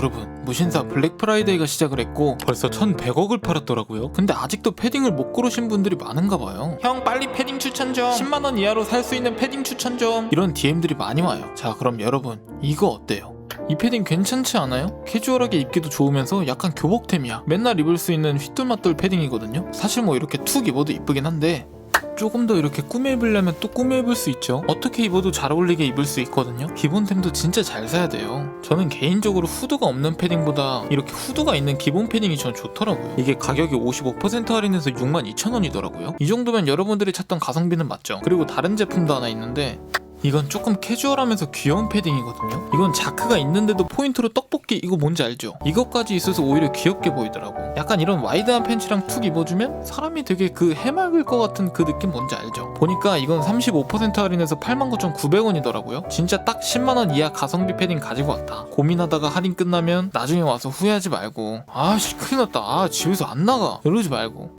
여러분 무신사 블랙 프라이데이가 시작을 했고 벌써 1100억을 팔았더라고요. 근데 아직도 패딩을 못 고르신 분들이 많은가 봐요. 형 빨리 패딩 추천 좀. 10만원 이하로 살 수 있는 패딩 추천 좀. 이런 DM들이 많이 와요. 자 그럼 여러분 이거 어때요? 이 패딩 괜찮지 않아요? 캐주얼하게 입기도 좋으면서 약간 교복템이야. 맨날 입을 수 있는 휘뚤마뚤 패딩이거든요. 사실 뭐 이렇게 툭 입어도 이쁘긴 한데 조금 더 이렇게 꾸며 입으려면 또 꾸며 입을 수 있죠. 어떻게 입어도 잘 어울리게 입을 수 있거든요. 기본템도 진짜 잘 사야 돼요. 저는 개인적으로 후드가 없는 패딩보다 이렇게 후드가 있는 기본 패딩이 전 좋더라고요. 이게 가격이 55% 할인해서 62,000원이더라고요. 이 정도면 여러분들이 찾던 가성비는 맞죠. 그리고 다른 제품도 하나 있는데 이건 조금 캐주얼하면서 귀여운 패딩이거든요. 이건 자크가 있는데도 포인트로 떡볶이 이거 뭔지 알죠? 이것까지 있어서 오히려 귀엽게 보이더라고. 약간 이런 와이드한 팬츠랑 툭 입어주면 사람이 되게 그 해맑을 것 같은 그 느낌 뭔지 알죠? 보니까 이건 35% 할인해서 89,900원이더라고요. 진짜 딱 10만원 이하 가성비 패딩 가지고 왔다. 고민하다가 할인 끝나면 나중에 와서 후회하지 말고 아씨 큰일 났다. 아 집에서 안 나가. 이러지 말고